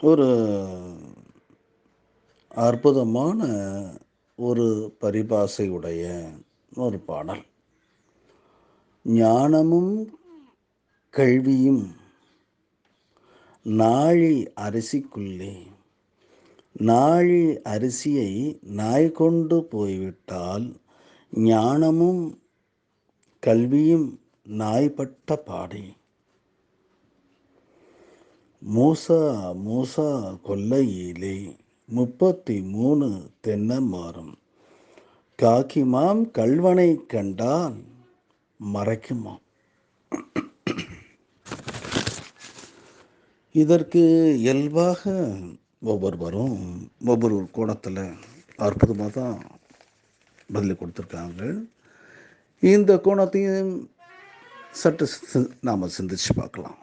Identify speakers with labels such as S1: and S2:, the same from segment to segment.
S1: ஒரு அற்புதமான ஒரு பரிபாசையுடைய ஒரு பாடல். ஞானமும் கல்வியும் நாழி அரிசிக்குள்ளே நாழி அரிசியை நாய் கொண்டு போய்விட்டால் ஞானமும் கல்வியும் நாய்பட்ட பாடே. மூசா மூசா கொல்லையிலே முப்பத்தி மூணு தென்னை காக்கிமாம் கல்வனை கண்டால் மறைக்குமாம் இதற்கு இயல்பாக ஒவ்வொருவரும் ஒவ்வொரு கோணத்தில் அற்புதமாக தான் பதில் கொடுத்துருக்காங்க. இந்த கோணத்தையும் சற்று நாம் சிந்திச்சு பார்க்கலாம்.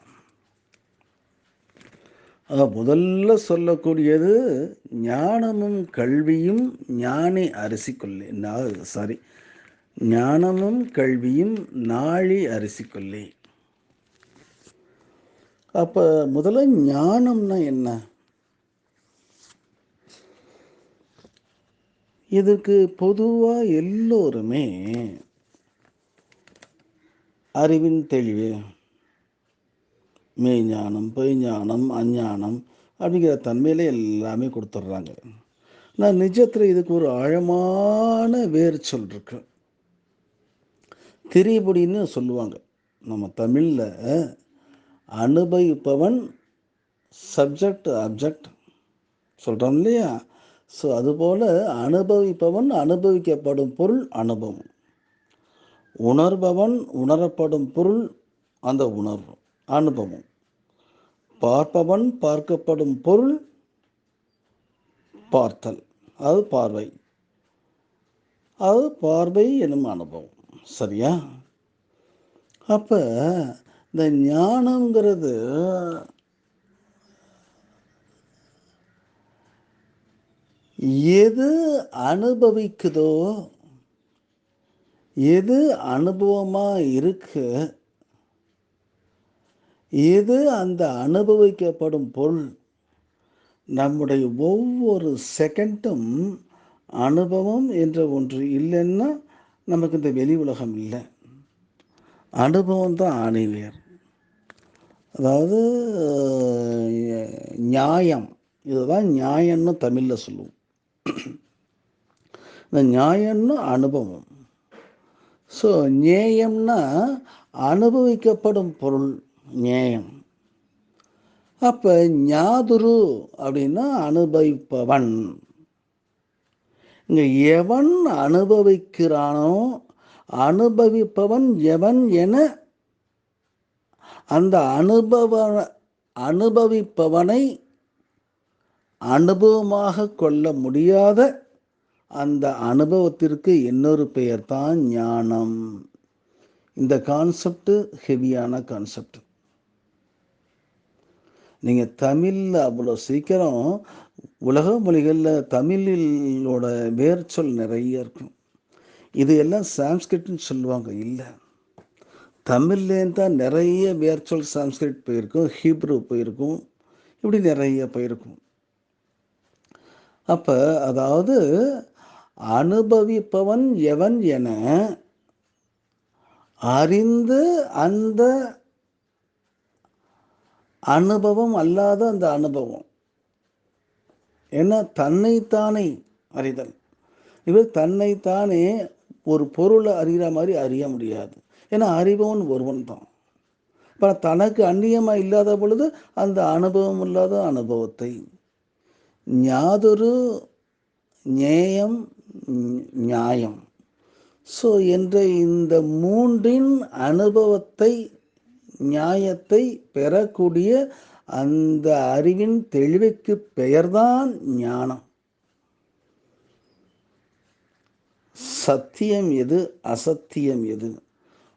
S1: முதல்ல சொல்லக்கூடியது ஞானமும் கல்வியும் ஞானி அரிசிக்கொள்ளே சாரி ஞானமும் கல்வியும் நாழி அரிசிக்கொள்ளே அப்போ முதல்ல ஞானம்னா என்ன? இதுக்கு பொதுவாக எல்லோருமே அறிவின் தெளிவு. மெய்ஞானம் பொய்ஞானம் அஞ்ஞானம் அப்படிங்கிற தன்மையிலே எல்லாமே கொடுத்துட்றாங்க. நான் நிஜத்தில் இதுக்கு ஒரு ஆழமான வேர் சொல் இருக்கு. திரிபுடின்னு சொல்லுவாங்க. நம்ம தமிழில் அனுபவிப்பவன் சப்ஜெக்ட் அப்ஜெக்ட் சொல்கிறோம் இல்லையா? ஸோ அதுபோல் அனுபவிப்பவன் அனுபவிக்கப்படும் பொருள் அனுபவம். உணர்பவன் உணரப்படும் பொருள் அந்த உணர்வு. அனுபவம். பார்ப்பவன் பார்க்கப்படும் பொருள் பார்த்தல். அது பார்வை. அது பார்வை எனும் அனுபவம். சரியா? அப்போ இந்த ஞானங்கிறது எது அனுபவிக்குதோ எது அனுபவமாக இருக்குது இது அந்த அனுபவிக்கப்படும் பொருள். நம்முடைய ஒவ்வொரு செகண்டும் அனுபவம் என்ற ஒன்று இல்லைன்னா நமக்கு இந்த வெளி உலகம் இல்லை. அனுபவம் தான் ஆணிவேர் அதாவது நியாயம். இதுதான் நியாயம்னு தமிழில் சொல்லுவோம். இந்த நியாயம்னு அனுபவம். ஸோ நேயம்னா அனுபவிக்கப்படும் பொருள். நியாயம் அப்போ ஞாதுரு அப்படின்னா அனுபவிப்பவன். இங்கே எவன் அனுபவிக்கிறானோ அனுபவிப்பவன் எவன் என அந்த அனுபவ அனுபவிப்பவனை அனுபவமாக கொள்ள முடியாத அந்த அனுபவத்திற்கு இன்னொரு பெயர் தான் ஞானம். இந்த கான்செப்ட் ஹெவியான கான்செப்ட் நீங்கள் தமிழில் அவ்வளோ சீக்கிரம் உலக மொழிகளில் தமிழிலோட வேர்ச்சொல் நிறைய இருக்கும். இது எல்லாம் சான்ஸ்கிரிட்னு சொல்லுவாங்க. இல்லை. தமிழ்லேருந்து தான் நிறைய வேர்ச்சொல் சான்ஸ்கிரிட் போயிருக்கும். ஹீப்ரு போயிருக்கும். இப்படி நிறைய போயிருக்கும். அப்போ அதாவது அனுபவிப்பவன் எவன் என அறிந்து அந்த அனுபவம் அல்லாத அந்த அனுபவம். ஏன்னா தன்னைத்தானே அறிதல். இவர் தன்னைத்தானே ஒரு பொருளை அறிகிற மாதிரி அறிய முடியாது. ஏன்னா அறிபவன் ஒருவன் தான். இப்போ தனக்கு அந்நியமாக இல்லாத பொழுது அந்த அனுபவம் இல்லாத அனுபவத்தை. ஞாதொரு நேயம் நியாயம் ஸோ என்ற இந்த மூன்றின் அனுபவத்தை நியாயத்தை பெறக்கூடிய அந்த அறிவின் தெளிவுக்கு பெயர்தான் ஞானம். சத்தியம் எது அசத்தியம் எது?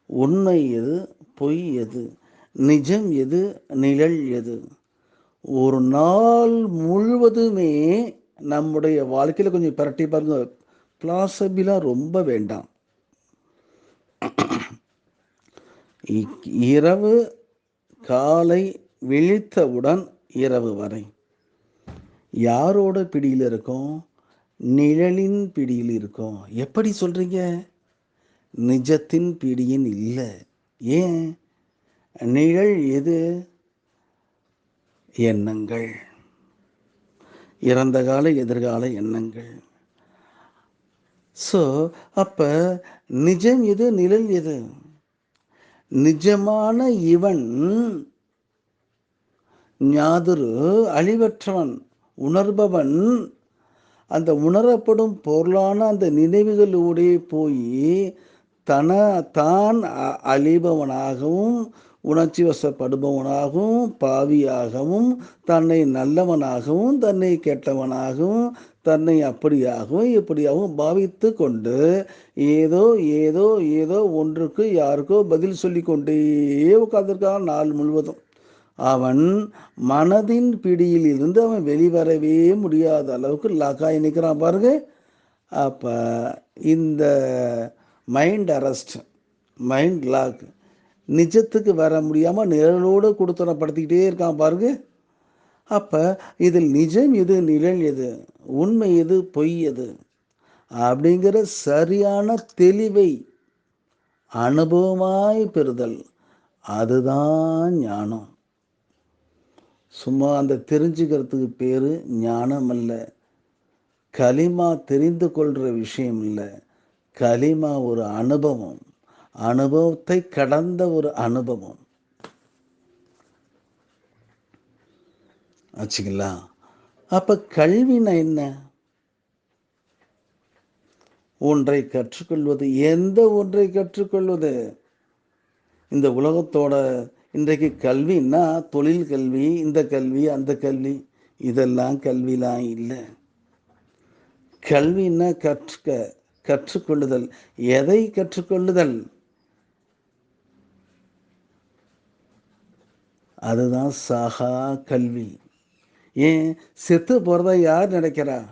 S1: உண்மை எது பொய் எது? நிஜம் எது நிழல் எது? ஒரு நாள் முழுவதுமே நம்முடைய வாழ்க்கையில் கொஞ்சம் பரட்டி பாருங்க. பிளாசபிளாக ரொம்ப வேண்டாம். இரவு காலை விழித்தவுடன் இரவு வரை. யாரோட பிடியில் இருக்கோம்? நிழலின் பிடியில் இருக்கோம். எப்படி சொல்றீங்க? நிஜத்தின் பிடியின் இல்லை. ஏன்? நிழல் எது? எண்ணங்கள். இறந்த கால எதிர்கால எண்ணங்கள். ஸோ அப்போ நிஜம் எது நிழல் எது? நிஜமான இவன் ஞாதுரு அழிவற்றவன் உணர்பவன். அந்த உணரப்படும் பொருளான அந்த நினைவுகளோடே போய் தன தான் அ- அழிபவனாகவும் உணர்ச்சி வசப்படுபவனாகவும் பாவியாகவும் தன்னை நல்லவனாகவும் தன்னை கெட்டவனாகவும் தன்னை அப்படியாகவும் இப்படியாகவும் பாவித்து கொண்டு ஏதோ ஏதோ ஏதோ ஒன்றுக்கு யாருக்கோ பதில் சொல்லி கொண்டே உட்கார்ந்துருக்கான் நாள் முழுவதும். அவன் மனதின் பிடியில் இருந்து அவன் வெளிவரவே முடியாத அளவுக்கு லாக்காய் நிற்கிறான் பாருங்க. அப்போ இந்த மைண்ட் அரெஸ்ட் மைண்ட் லாக் நிஜத்துக்கு வர முடியாமல் நிழலோடு கொடுத்தனப்படுத்திக்கிட்டே இருக்கான் பாருங்க. அப்போ இதில் நிஜம் எது நிழல் எது உண்மை எது பொய் எது? அப்படிங்கிற சரியான தெளிவை அனுபவமாய் பெறுதல். அதுதான் ஞானம். சும்மா அந்த தெரிஞ்சுக்கிறதுக்கு பேர் ஞானம் அல்ல. களிமா தெரிந்து கொள்கிற விஷயம் இல்லை. களிமா ஒரு அனுபவம். அனுபவத்தை கடந்த ஒரு அனுபவம். ஆச்சுங்களா? அப்ப கல்வினா என்ன? ஒன்றை கற்றுக்கொள்வது எந்த ஒன்றை கற்றுக்கொள்வது? இந்த உலகத்தோட இன்றைக்கு கல்வின்னா தொழில் கல்வி இந்த கல்வி அந்த கல்வி இதெல்லாம் கல்விலாம் இல்லை. கல்வின்னா கற்றுக்க கற்றுக்கொள்ளுதல். எதை கற்றுக்கொள்ளுதல்? அதுதான் சாகா கல்வி. ஏன்? செத்து போகிறதா யார் நினைக்கிறா?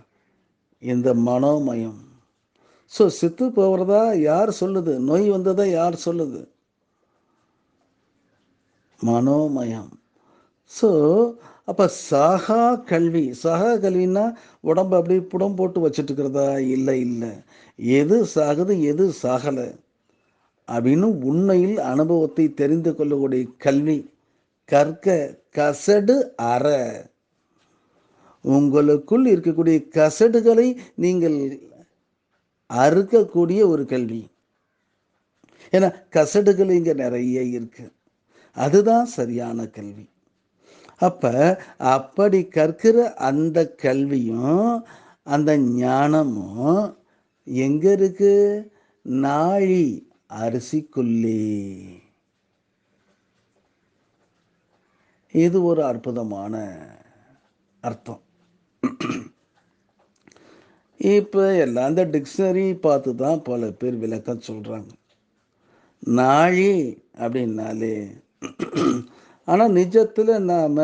S1: இந்த மனோமயம். ஸோ செத்து போகிறதா யார் சொல்லுது? நோய் வந்ததா யார் சொல்லுது? மனோமயம். ஸோ அப்போ சாகா கல்வி. சாகா கல்வின்னா உடம்பு அப்படி புடம் போட்டு வச்சுட்டு இருக்கிறதா இல்லை இல்லை. எது சாகுது எது சாகலை? அப்படின்னு உண்மையில் அனுபவத்தை தெரிந்து கொள்ளக்கூடிய கல்வி. கற்க கசடு அற. உங்களுக்குள் இருக்கக்கூடிய கசடுகளை நீங்கள் அறுக்கக்கூடிய ஒரு கல்வி. ஏன்னா கசடுகள் இங்கே நிறைய இருக்கு. அதுதான் சரியான கல்வி. அப்ப அப்படி கற்கிற அந்த கல்வியும் அந்த ஞானமும் எங்க இருக்கு? நாழி அரிசிக்குள்ளே. இது ஒரு அற்புதமான அர்த்தம். இப்போ எல்லாம் இந்த டிக்ஷனரி பார்த்து தான் பல பேர் விளக்கம் சொல்கிறாங்க நாழி அப்படின்னாலே ஆனால் நிஜத்தில் நாம்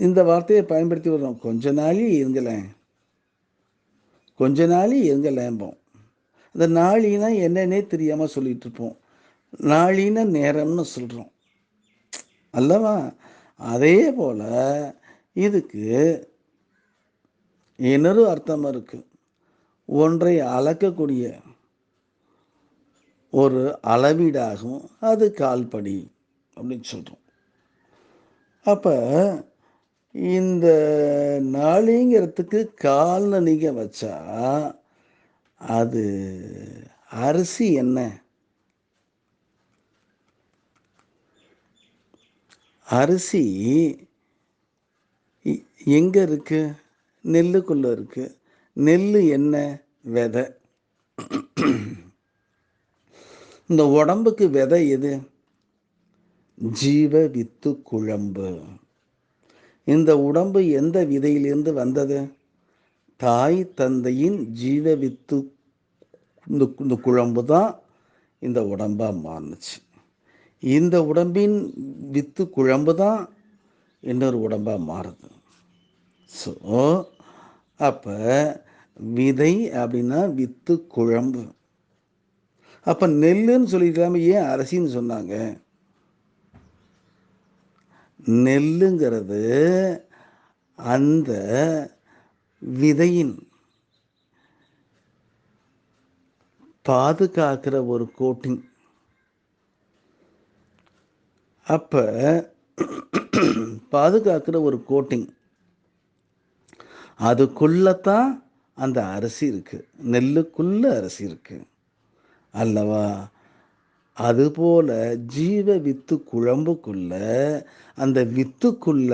S1: இந்த வார்த்தையை பயன்படுத்தி வர்றோம். கொஞ்ச நாளி இருங்களேன். கொஞ்ச நாளி இருங்களேம்போம் அந்த நாளினா என்னன்னே தெரியாமல் சொல்லிட்டு இருப்போம். நாளினா நேரம்னு சொல்கிறோம் அல்லவா? அதே போல் இதுக்கு இன்னொரு அர்த்தமாக இருக்குது ஒன்றை அளக்கக்கூடிய ஒரு அளவீடாகும். அது கால்படி அப்படின்னு சொல்கிறோம் அப்போ இந்த நாளிங்கிறதுக்கு கால்னு நீங்கள் வச்சா அது அரிசி என்ன? அரிசி எங்கே எங்க இருக்கு? நெல்லுக்குள்ள இருக்கு. நெல் என்ன விதை? இந்த உடம்புக்கு விதை எது? ஜீவ வித்து குழம்பு. இந்த உடம்பு எந்த விதையிலிருந்து வந்தது? தாய் தந்தையின் ஜீவ வித்து இந்த இந்த குழம்பு தான் இந்த உடம்பாக மாறுனுச்சு இந்த உடம்பின் வித்து குழம்பு தான் இன்னொரு உடம்பாக மாறுது. ஸோ அப்போ விதை அப்படின்னா வித்து குழம்பு. அப்போ நெல்லுன்னு சொல்லியிருக்காம ஏன் அரிசின்னு சொன்னாங்க? நெல்லுங்கிறது அந்த விதையின் பாதுகாக்கிற ஒரு கோட்டிங் அப்ப பாதுகாக்கிற ஒரு கோட்டிங் அதுக்குள்ளத்தான் அந்த அரிசி இருக்கு. நெல்லுக்குள்ள அரிசி இருக்கு. அல்லவா? அதுபோல் ஜீவ வித்து குழம்புக்குள்ள அந்த வித்துக்குள்ள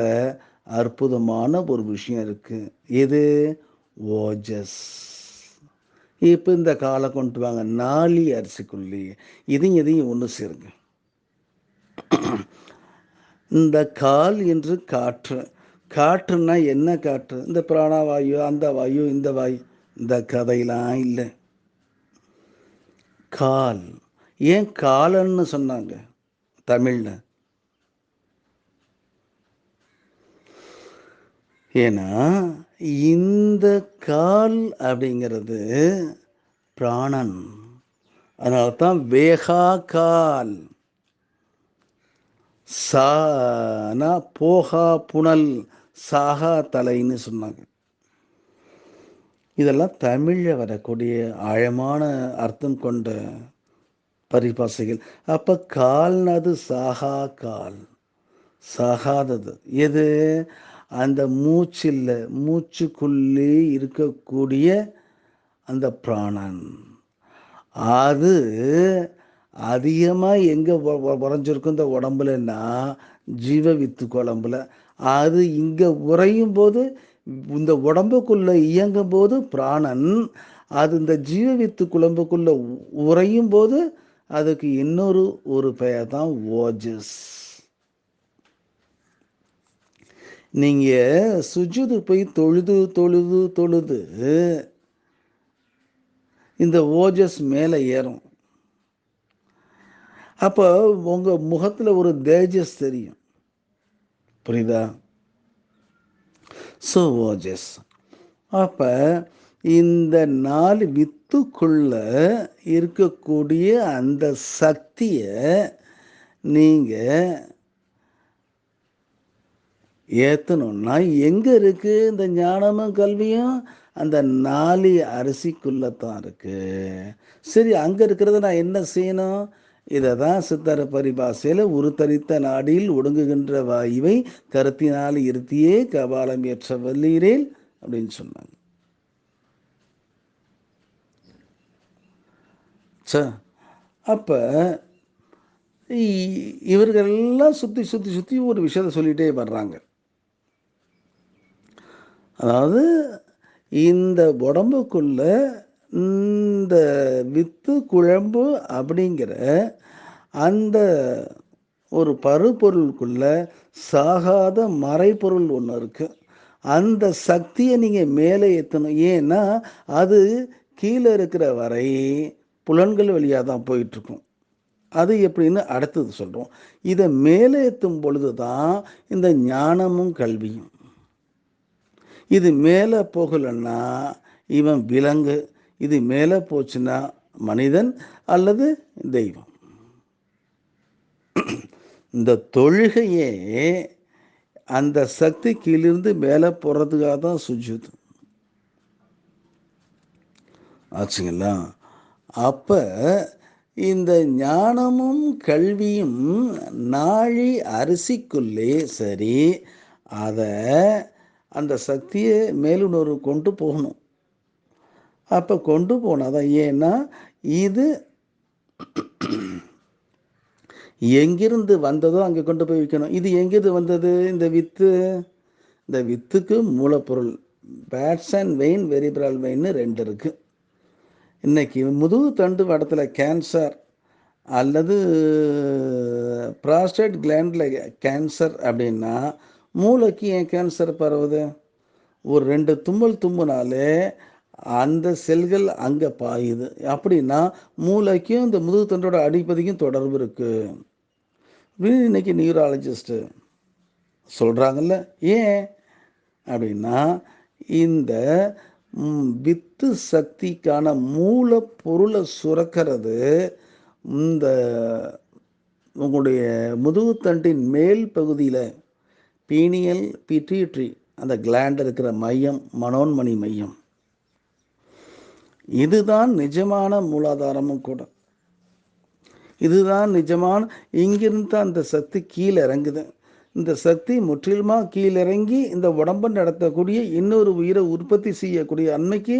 S1: அற்புதமான ஒரு விஷயம் இருக்கு. எது? ஓஜஸ். இப்போ இந்த காலை கொண்டு வாங்க. நாளி அரிசிக்குள்ளேயே. இதையும் இதையும் ஒன்று சேருங்க. இந்த கால் என்று காற்று. காற்றுன்னா என்ன காற்று? இந்த பிராணவாயு அந்த வாயு இந்த வாயு. இந்த கதையெல்லாம் இல்லை. கால். ஏன் காலன்னு சொன்னாங்க தமிழில்? ஏன்னா இந்த கால் அப்படிங்கிறது பிராணன். அதனால தான் வேகா கால் சானா போகா புனல் சாகா தலைன்னு சொன்னாங்க. இதெல்லாம் தமிழில் வரக்கூடிய ஆழமான அர்த்தம் கொண்ட பரிபாசைகள். அப்ப கால்னது சாகா கால். சாகாதது. எது? அந்த மூச்சில் மூச்சுக்குள்ளே இருக்கக்கூடிய அந்த பிராணன். அது அதிகமாக எங்கே உறைஞ்சிருக்கும் இந்த உடம்புலன்னா ஜீவ வித்து குழம்புல. அது இங்கே உறையும் போது இந்த உடம்புக்குள்ளே இயங்கும் போது பிராணன் அது இந்த ஜீவ வித்து குழம்புக்குள்ளே உறையும் போது அதுக்கு இன்னொரு ஒரு பெயர் தான் ஓஜஸ். நீங்கள் சுஜுது போய் தொழுது தொழுது தொழுது இந்த ஓஜஸ் மேலே ஏறும். அப்போ உங்க முகத்துல ஒரு தேஜஸ் தெரியும். புரியுதா? ஸோ ஓஜஸ். அப்போ இந்த நாலு வித்துக்குள்ள இருக்கக்கூடிய அந்த சக்தியை நீங்க ஏற்றணும்னா எங்கே இருக்குது இந்த ஞானமும் கல்வியும்? அந்த நாலி அரிசிக்குள்ளே தான் இருக்குது சரி அங்கே இருக்கிறத நான் என்ன செய்யணும்? இதை தான் சித்தர பரிபாசையில் உருத்தரித்த நாடில் ஒடுங்குகின்ற வாயுவை கருத்தினால் இருத்தியே கபாலம் ஏற்ற வல்லீரேல் அப்படின்னு சொன்னாங்க. அப்போ இவர்களெல்லாம் சுற்றி சுற்றி சுற்றி ஒரு விஷயத்த சொல்லிகிட்டே வர்றாங்க. அதாவது இந்த உடம்புக்குள்ள இந்த வித்து குழம்பு அப்படிங்கிற அந்த ஒரு பருப்பொருளுக்குள்ள சாகாத மறைப்பொருள் ஒன்று இருக்குது அந்த சக்தியை நீங்கள் மேலே ஏற்றணும் ஏன்னா அது கீழே இருக்கிற வரை புலன்கள் வழியாக தான் போயிட்டுருக்கும். அது எப்படின்னு அடுத்தது சொல்கிறோம் இதை மேலே ஏற்றும் பொழுது தான் இந்த ஞானமும் கல்வியும். இது மேலே போகலைன்னா இவன் விலங்கு. இது மேலே போச்சுன்னா மனிதன் அல்லது தெய்வம். இந்த தொழுகையே அந்த சக்தி கீழிருந்து மேலே போகிறதுக்காக தான் சுஜுது. ஆச்சுங்களா? அப்ப இந்த ஞானமும் கல்வியும் நாழி அரிசிக்குள்ளே சரி அதை அந்த சக்தியை மேலுணர்வு கொண்டு போகணும். அப்போ கொண்டு போனாதான் ஏன்னா இது எங்கிருந்து வந்ததோ அங்கே கொண்டு போய் வைக்கணும். இது எங்கிருந்து வந்தது? இந்த வித்து. இந்த வித்துக்கு மூலப்பொருள். பேட்ஸ் அண்ட் வெயின் வெரிபிரால் வெயின்னு ரெண்டு இருக்குது இன்றைக்கி முதுகு தண்டு வடத்தில் கேன்சர் அல்லது ப்ராஸ்டேட் கிளாண்டில் கேன்சர் அப்படின்னா மூளைக்கு ஏன் கேன்சர் பரவுது? ஒரு ரெண்டு தும்மல் தும்முனாலே அந்த செல்கள் அங்கே பாயுது. அப்படின்னா மூளைக்கும் இந்த முதுகு தண்டோட அடிப்பதிக்கும் தொடர்பு இருக்குது இன்னைக்கு நியூராலஜிஸ்ட்டு சொல்கிறாங்கல்ல ஏன்? அப்படின்னா இந்த வித்து சக்திக்கான மூலப்பொருளை சுரக்கிறது இந்த உங்களுடைய முதுகுத்தண்டின் மேல் பகுதியில் பீனியல் பிட்யூட்ரி அந்த கிளாண்ட் இருக்கிற மையம் மனோன்மணி மையம். இதுதான் நிஜமான மூலாதாரமும் கூட. இதுதான் நிஜமான இங்கிருந்து அந்த சக்தி கீழே இறங்குது. இந்த சக்தி முற்றிலுமாக கீழிறங்கி இந்த உடம்பை நடத்தக்கூடிய இன்னொரு உயிரை உற்பத்தி செய்யக்கூடிய அன்னைக்கு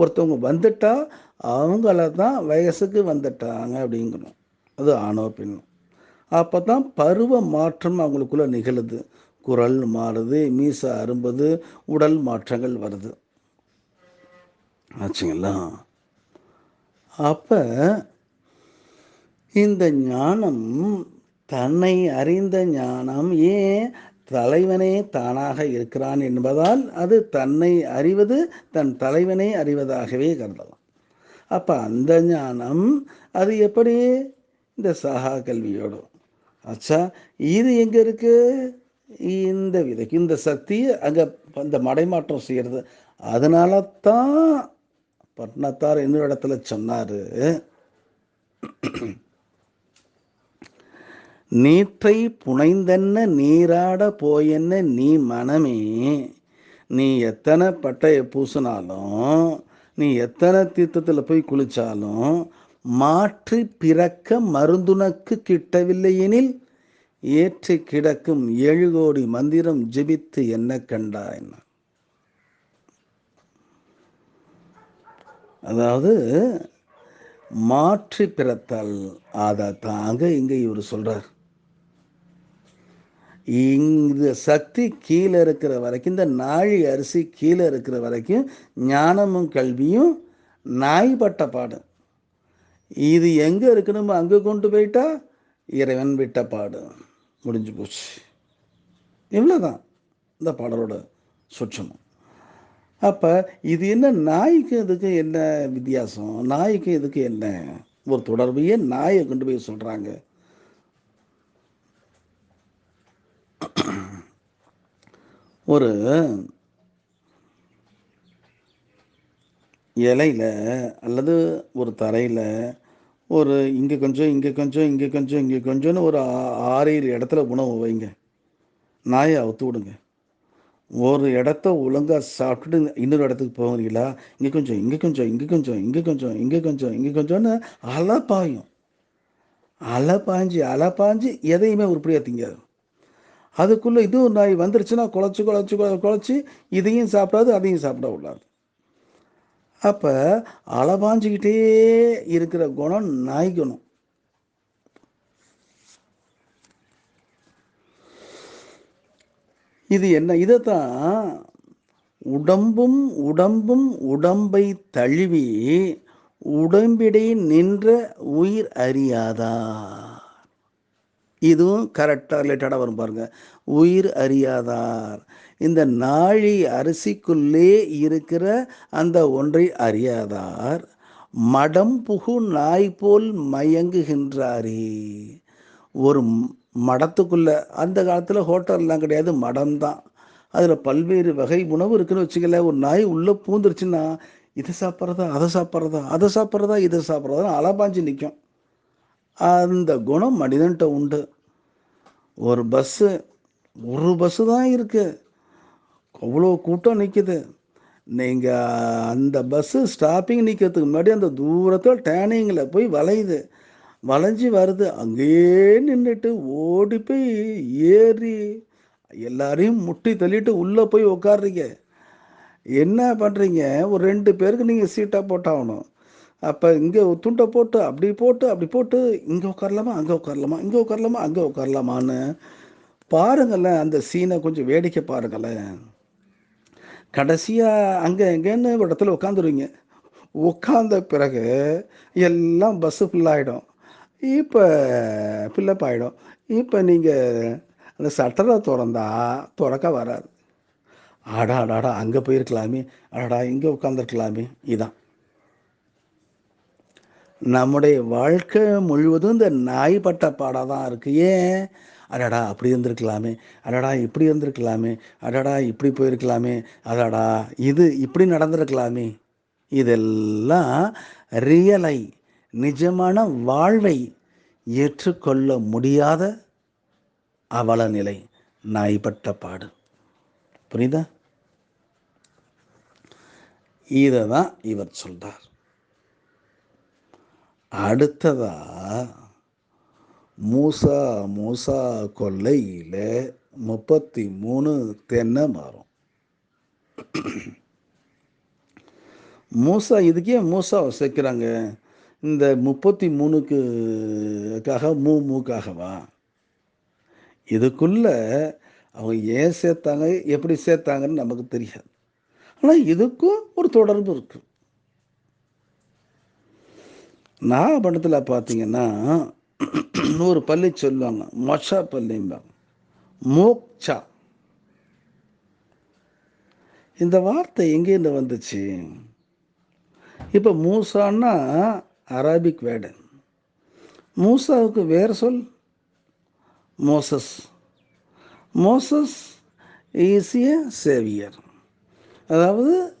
S1: ஒருத்தவங்க வந்துட்டா அவங்கள தான் வயசுக்கு வந்துட்டாங்க அப்படிங்கிறோம். அது ஆணோ பெண்ணும் அப்போ தான் பருவ மாற்றம் அவங்களுக்குள்ளே நிகழுது. குரல் மாறுது மீசை அரும்புது உடல் மாற்றங்கள் வருது. ஆச்சுங்களா? அப்போ இந்த ஞானம் தன்னை அறிந்த ஞானம் ஏன் தலைவனே தானாக இருக்கிறான் என்பதால் அது தன்னை அறிவது தன் தலைவனை அறிவதாகவே கருதலாம். அப்போ அந்த ஞானம் அது எப்படி? இந்த சகா கல்வியோடும் ஆச்சா இது எங்கே இருக்கு? இந்த விதைக்கு இந்த சக்தி அங்கே அந்த மடைமாற்றம் செய்கிறது அதனால தான் பட்னத்தார் இன்னொரு இடத்துல சொன்னார். நீற்றை புனைந்தென்ன நீராட போயென்ன நீ மனமே நீ எத்தனை பட்டையை பூசினாலும் நீ எத்தனை தீர்த்தத்தில் போய் குளித்தாலும் மாற்றி பிறக்க மருந்துனக்கு கிட்டவில்லையெனில் ஏற்றி கிடக்கும் ஏழு கோடி மந்திரம் ஜெபித்து என்ன கண்டாய்? அதாவது மாற்றி பிறத்தல் அதை தாங்க இங்கே இவர் சொல்றார். இந்த சக்தி கீழே இருக்கிற வரைக்கும் இந்த நாழி அரிசி கீழே இருக்கிற வரைக்கும் ஞானமும் கல்வியும் நாய்பட்ட பாடு. இது எங்கே இருக்கணுமோ அங்கே கொண்டு போயிட்டா இறைவன் விட்ட பாடு. முடிஞ்சு போச்சு. இவ்வளோதான் இந்த பாடலோட சுற்றமும் அப்போ இது என்ன நாய்க்கு இதுக்கு என்ன வித்தியாசம்? நாய்க்கு இதுக்கு என்ன? ஒரு தொடர்பையே நாயை கொண்டு போய் சொல்கிறாங்க ஒரு இலையில் அல்லது ஒரு தரையில் ஒரு இங்கே கொஞ்சம் இங்கே கொஞ்சம் இங்கே கொஞ்சம் இங்கே கொஞ்சம்னு ஒரு ஆறு ஏழு இடத்துல உணவு வைங்க. நாயை அவுத்து விடுங்க. ஒரு இடத்த ஒழுங்கா சாப்பிட்டுட்டு இன்னொரு இடத்துக்கு போகிறீங்களா இங்கே கொஞ்சம் இங்கே கொஞ்சம் இங்கே கொஞ்சம் இங்கே கொஞ்சம் இங்கே கொஞ்சம் இங்கே கொஞ்சம்னு அலை பாயும் அலை பாஞ்சு அலை பாஞ்சு எதையுமே உருப்படியாக திங்காது. அதுக்குள்ளே இதுவும் நாய் வந்துருச்சுன்னா குழச்சி குழச்சி குழச்சி இதையும் சாப்பிடாது அதையும் சாப்பிட விடாது அப்போ அலபாஞ்சிக்கிட்டே இருக்கிற குணம் நாய் குணம் இது என்ன? இதைத்தான் உடம்பும் உடம்பும் உடம்பை தழுவி உடம்பிடை நின்ற உயிர் அறியாதா? இதுவும் கரெக்டாக ரிலேட்டடாக வரும் பாருங்க. உயிர் அறியாதார். இந்த நாழி அரிசிக்குள்ளே இருக்கிற அந்த ஒன்றை அறியாதார். மடம் புகு நாய் போல் மயங்குகின்றாரே. ஒரு மடத்துக்குள்ளே மடத்துக்குள்ள அந்த காலத்தில் ஹோட்டல்லாம் கிடையாது மடம் தான் அதில் பல்வேறு வகை உணவு இருக்குன்னு வச்சுக்கல ஒரு நாய் உள்ளே பூந்துருச்சுன்னா இதை சாப்பிட்றதா அதை சாப்பிட்றதா அதை சாப்பிட்றதா இதை சாப்பிட்றதா அலபாஞ்சு நிற்கும் அந்த குணம் மனிதன்கிட்ட உண்டு. ஒரு பஸ்ஸு ஒரு பஸ்ஸு தான் இருக்குது அவ்வளோ கூட்டம் நிற்கிது நீங்கள் அந்த பஸ்ஸு ஸ்டாப்பிங் நிற்கிறதுக்கு முன்னாடி அந்த தூரத்தில் டேனிங்கில் போய் வளையுது. வளைஞ்சி வருது. அங்கேயே நின்றுட்டு ஓடி போய் ஏறி எல்லாரையும் முட்டி தள்ளிட்டு உள்ளே போய் உட்காடுறீங்க என்ன பண்ணுறீங்க ஒரு ரெண்டு பேருக்கு நீங்கள் சீட்டாக போட்டாகணும். அப்போ இங்கே துண்டை போட்டு அப்படி போட்டு அப்படி போட்டு இங்கே உட்காரலாமா அங்கே உட்காரலாமா இங்கே உட்காரலாமா அங்கே உட்காரலாமான்னு பாருங்களேன். அந்த சீனை கொஞ்சம் வேடிக்கை பாருங்களேன். கடைசியாக அங்கே எங்கேன்னு ஒரு இடத்துல உட்காந்துருவீங்க உட்காந்த பிறகு எல்லாம் பஸ்ஸு ஃபுல்லாகிடும் இப்போ ஃபில்லப் ஆகிடும் இப்போ நீங்கள் அந்த சட்டரை திறந்தா திறக்க வராது. ஆடா அடாடா அங்கே போயிருக்கலாமே. அடடா இங்கே உட்காந்துருக்கலாமே இதான். நம்முடைய வாழ்க்கை முழுவதும் இந்த நாய்பட்ட பாடாக தான் இருக்குது ஏன்? அடடா அப்படி இருந்திருக்கலாமே. அடடா இப்படி இருந்திருக்கலாமே. அடடா இப்படி போயிருக்கலாமே. அடடா இது இப்படி நடந்திருக்கலாமே. இதெல்லாம் ரியலை நிஜமான வாழ்வை ஏற்றுக்கொள்ள முடியாத அவலநிலை நாய்பட்ட பாடு. புரியுதா? இதை தான் இவர் சொல்றார். அடுத்ததா மூசா மூசா கொல்லையில் முப்பத்தி மூணு தென்னை மரம் மூசா இதுக்கே மூசாவை சேர்க்குறாங்க இந்த முப்பத்தி மூணுக்குக்காக மூ மூக்காகவா? இதுக்குள்ள அவங்க ஏன் சேர்த்தாங்க எப்படி சேர்த்தாங்கன்னு நமக்கு தெரியாது. ஆனால் இதுக்கும் ஒரு தொடர்பு இருக்கு. நாகப்பட்டினத்தில் பார்த்தீங்கன்னா நூறு பள்ளி சொல்லுவாங்க. மொஷா பள்ளிம்பாங்க மோக்சா. இந்த வார்த்தை எங்கேருந்து வந்துச்சு? இப்போ மூசான்னா அராபிக் வேர்டு. மூசாவுக்கு வேறு சொல்? Moses. Moses is a saviour அதாவது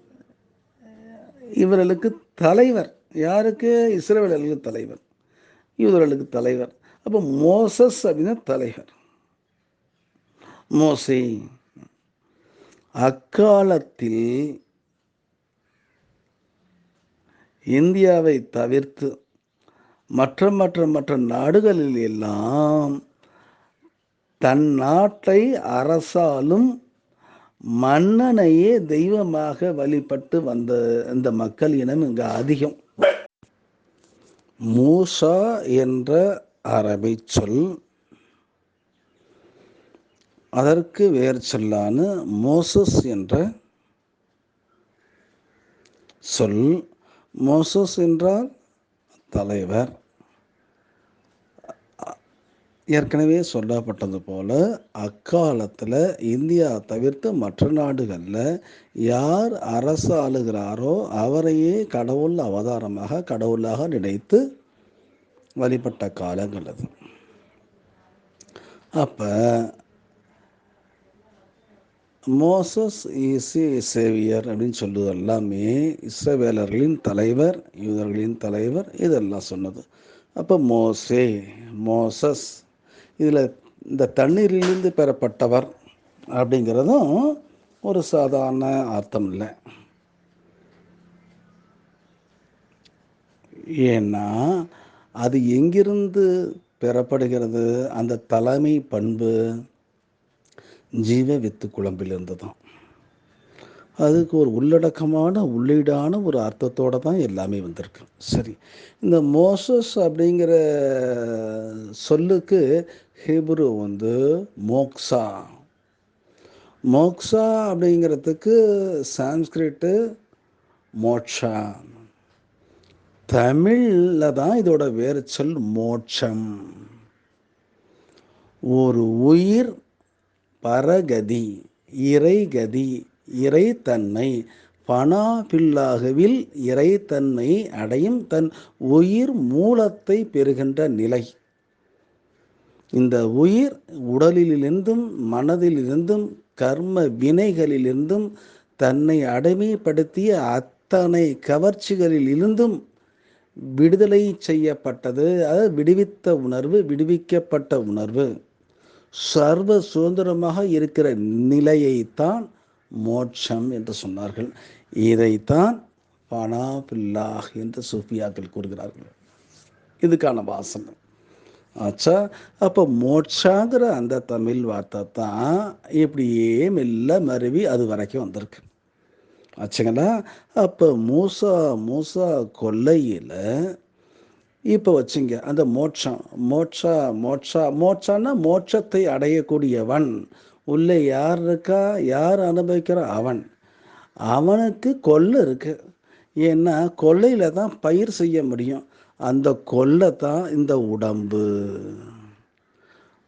S1: இவர்களுக்கு தலைவர். யாருக்கு? இஸ்ரேலர்களுக்கு தலைவர். யூதர்களுக்கு தலைவர். அப்போ மோசஸ் அப்படின்னா தலைவர். மோசை அக்காலத்தில் இந்தியாவை தவிர்த்து மற்ற மற்ற மற்ற நாடுகளில் எல்லாம் தன் நாட்டை அரசாலும் மன்னனையே தெய்வமாக வழிபட்டு வந்த இந்த மக்கள் இனம் இங்கு அதிகம். மூசா என்ற அரபி சொல் அதற்கு வேறு சொல்லான மோசஸ் என்ற சொல். மோசஸ் என்றால் தலைவர். ஏற்கனவே சொல்லப்பட்டது போல் அக்காலத்தில் இந்தியா தவிர்த்து மற்ற நாடுகளில் யார் அரசு ஆளுகிறாரோ அவரையே கடவுள் அவதாரமாக கடவுளாக நினைத்து வழிபட்ட காலங்கள் அது. அப்போ மோசஸ் ஈசி சேவியர் அப்படின்னு சொல்லுவது எல்லாமே இஸ்ரவேலர்களின் தலைவர் யூதர்களின் தலைவர் இதெல்லாம் சொன்னது. அப்போ மோசே மோசஸ் இதில் இந்த தண்ணீரிலிருந்து பெறப்பட்டவர் அப்படிங்கிறதும் ஒரு சாதாரண அர்த்தம் இல்லை. ஏன்னா அது எங்கிருந்து பெறப்படுகிறது? அந்த தலைமை பண்பு ஜீவ வித்து குழம்பிலிருந்து தான் அதுக்கு ஒரு உள்ளடக்கமான உள்ளீடான ஒரு அர்த்தத்தோடு தான் எல்லாமே வந்திருக்கு. சரி. இந்த மோசஸ் அப்படிங்கிற சொல்லுக்கு ஹீப்ரு வந்து மோக்ஸா மோக்ஸா அப்படிங்கிறதுக்கு சான்ஸ்கிரிட்டு மோட்சா தமிழில் தான் இதோட வேறு சொல் மோட்சம். ஒரு உயிர் பரகதி இறைகதி இறைத்தன்மை பனாபில்லாகவில் இறைத்தன்மை அடையும் தன் உயிர் மூலத்தை பெறுகின்ற நிலை. இந்த உயிர் உடலிலிருந்தும் மனதிலிருந்தும் கர்ம வினைகளிலிருந்தும் தன்னை அடிமைப்படுத்திய அத்தனை கவர்ச்சிகளில் இருந்தும் விடுதலை செய்யப்பட்டது. அதாவது விடுவித்த உணர்வு விடுவிக்கப்பட்ட உணர்வு. சர்வ சுதந்திரமாக இருக்கிற நிலையைத்தான் மோட்சம் என்று சொன்னார்கள். இதைத்தான் பனாபில்லாஹ் என்று சூஃபியாக்கள் கூறுகிறார்கள். இதுக்கான வாசனம் ஆச்சா அப்போ மோட்சாங்கிற அந்த தமிழ் வார்த்தை தான் இப்படியே மெல்ல மருவி அது வரைக்கும் வந்திருக்கு. ஆச்சுங்களா? அப்போ மூசா மூசா கொல்லையில் இப்போ வச்சுங்க அந்த மோட்சம் மோட்சா மோட்சா மோட்சான்னா மோட்சத்தை அடையக்கூடியவன் உள்ளே யார் இருக்கா? யார் அனுபவிக்கிற? அவன். அவனுக்கு கொள்ளை இருக்கு. ஏன்னா கொள்ளையில் தான் பயிர் செய்ய முடியும். அந்த கொள்ளை தான் இந்த உடம்பு.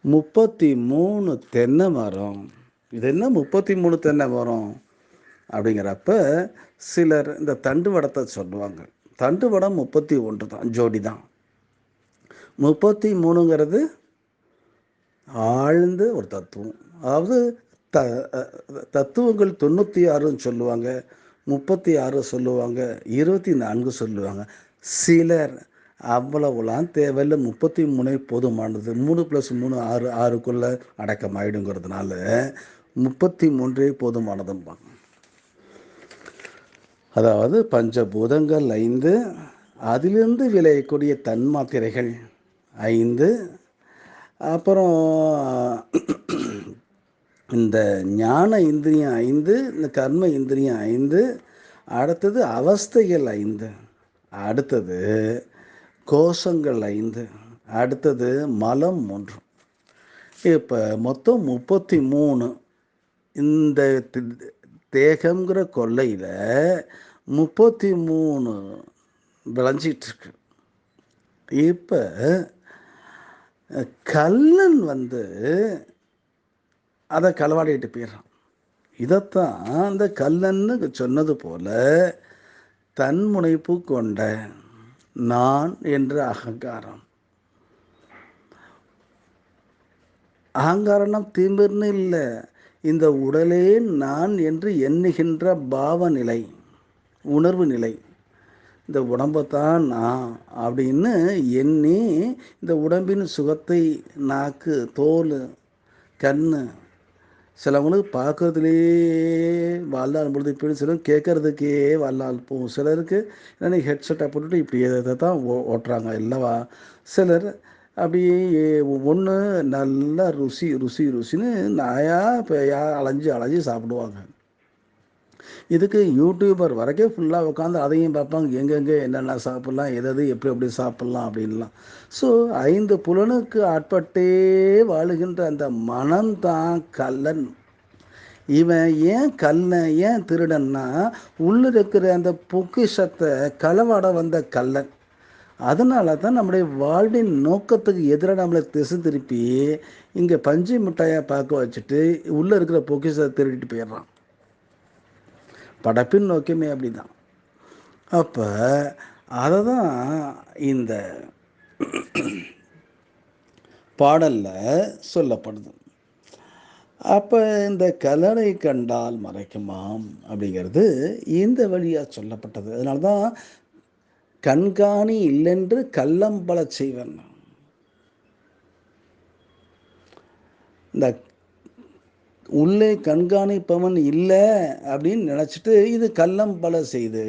S1: முப்பத்தி மூணு தென்னை மரம். இது என்ன முப்பத்தி மூணு தென்னை மரம்? அப்படிங்கிறப்ப சிலர் இந்த தண்டு வடத்தை சொல்லுவாங்க. தண்டு வடம் முப்பத்தி ஒன்று தான் ஜோடி தான். முப்பத்தி மூணுங்கிறது ஆழ்ந்த ஒரு தத்துவம். அதாவது த தத்துவங்கள் தொண்ணூற்றி ஆறுன்னு சொல்லுவாங்க முப்பத்தி ஆறு சொல்லுவாங்க இருபத்தி நான்கு சொல்லுவாங்க. சிலர் அவ்வளவுலாம் தேவையில்லை முப்பத்தி மூணே போதுமானது. மூணு ப்ளஸ் மூணு ஆறு ஆறுக்குள்ளே அடக்கமாயிடுங்கிறதுனால முப்பத்தி மூன்றே போதுமானதும்பாங்க. அதாவது பஞ்சபூதங்கள் ஐந்து அதிலிருந்து விளையக்கூடிய தன்மாத்திரைகள் ஐந்து அப்புறம் இந்த ஞான இந்திரியம் ஐந்து இந்த கர்ம இந்திரியம் ஐந்து அடுத்தது அவஸ்தைகள் ஐந்து அடுத்தது கோஷங்கள் ஐந்து அடுத்தது மலம் ஒன்று. இப்போ மொத்தம் முப்பத்தி மூணு இந்த தி- தேகம்ங்கிற கொள்ளையில் முப்பத்தி மூணு விளைஞ்சிட்டு இப்போ கல்லன் வந்து அதை களவாடிட்டு போயிடுறான். இதைத்தான் அந்த கல்லன்னு சொன்னது போல தன்முனைப்பு கொண்ட நான் என்ற அகங்காரம். அகங்காரம்னா திமிர்னு இல்லை இந்த உடலே நான் என்று எண்ணுகின்ற பாவநிலை உணர்வு நிலை. இந்த உடம்பைத்தான் நான் அப்படின்னு எண்ணி இந்த உடம்பின் சுகத்தை நாக்கு தோல் கண் சிலவங்களுக்கு பார்க்குறதுலேயே வாழ்நாள் பொழுது இப்படி சிலர் கேட்கறதுக்கே வாழ்நாள் போகும். சிலருக்கு என்னென்ன ஹெட்செட்டை போட்டுட்டு இப்படி இதை தான் ஓ ஓட்டுறாங்க இல்லவா சிலர் அப்படியே ஒன்று நல்லா ருசி ருசி ருசின்னு நாயா பேயா அலைஞ்சு அலைஞ்சு சாப்பிடுவாங்க. இதுக்கு யூடியூபர் வரைக்கும் ஃபுல்லாக உட்காந்து அதையும் பார்ப்பாங்க. எங்கெங்கே என்னென்ன சாப்பிட்லாம் எதது எப்படி எப்படி சாப்பிட்லாம் அப்படின்லாம். ஸோ ஐந்து புலனுக்கு ஆட்பட்டே வாழுகின்ற அந்த மனம்தான் கல்லன் இவன் ஏன் கல்லை ஏன் திருடன்னா உள்ள இருக்கிற அந்த பொக்கிஷத்தை களவாட வந்த கல்லன் அதனால தான் நம்முடைய வாழ்வின் நோக்கத்துக்கு எதிராக நம்மளை திசை திருப்பி இங்கே பஞ்சு மிட்டாயை பார்க்க வச்சுட்டு உள்ளே இருக்கிற பொக்கிஷத்தை திருடிட்டு போயிடுறான். படைப்பின் நோக்கமே அப்படிதான். அப்போ அதை தான் இந்த பாடலில் சொல்லப்படுது. அப்போ இந்த கலரை கண்டால் மறைக்குமாம் அப்படிங்கிறது இந்த வழியாக சொல்லப்பட்டது. அதனால தான் கண்காணி இல்லென்று கள்ளம்பல செய்வன். இந்த உள்ளே கண்காணிப்பவன் இல்லை அப்படின்னு நினச்சிட்டு இது கள்ளம் பல செய்து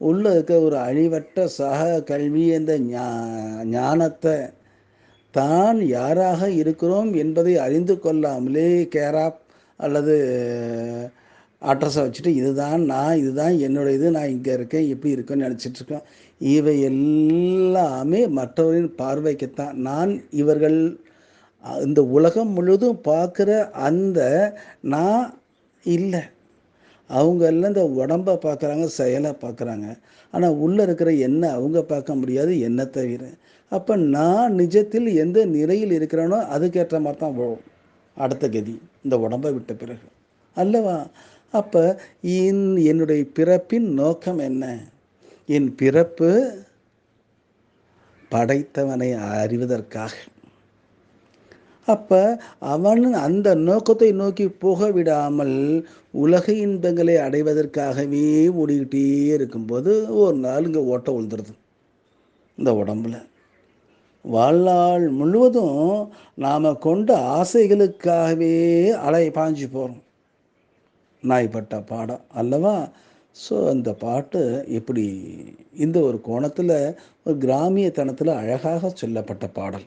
S1: உள்ள இருக்க ஒரு அழிவற்ற சக கல்வி என்ற ஞா- ஞானத்தை தான் யாராக இருக்கிறோம் என்பதை அறிந்து கொள்ளாமலே கேராப் அல்லது அட்ரஸை வச்சுட்டு இதுதான் நான் இதுதான் என்னோட இது நான் இங்கே இருக்கேன் எப்படி இருக்கேன்னு நினச்சிட்ருக்கேன் இவை எல்லாமே மற்றவரின் பார்வைக்குத்தான். நான் இவர்கள் இந்த உலகம் முழுதும் பார்க்குற அந்த நான் இல்லை. அவங்க எல்லாம் இந்த உடம்பை பார்க்குறாங்க செயலை பார்க்குறாங்க. ஆனால் உள்ளே இருக்கிற என்ன அவங்க பார்க்க முடியாது என்ன தவிர. அப்போ நான் நிஜத்தில் எந்த நிலையில் இருக்கிறேனோ அதுக்கேற்ற மாதிரி தான் வரும் அடுத்த கதி இந்த உடம்பை விட்ட பிறகு. அல்லவா? அப்போ இன் என்னுடைய பிறப்பின் நோக்கம் என்ன? என் பிறப்பு படைத்தவனை அறிவதற்காக. அப்போ அவன் அந்த நோக்கத்தை நோக்கி போக விடாமல் உலக இன்பங்களை அடைவதற்காகவே ஓடிக்கிட்டே இருக்கும்போது ஒரு நாள் இங்கே ஓட்டம் விழுந்துருது. இந்த உடம்புல. வாழ்நாள் முழுவதும் நாம் கொண்ட ஆசைகளுக்காகவே அலை பாஞ்சு போகிறோம் நாய்ப்பட்ட பாடம் அல்லவா? ஸோ அந்த பாட்டு இப்படி இந்த ஒரு கோணத்தில் ஒரு கிராமியத்தனத்தில் அழகாக சொல்லப்பட்ட பாடல்.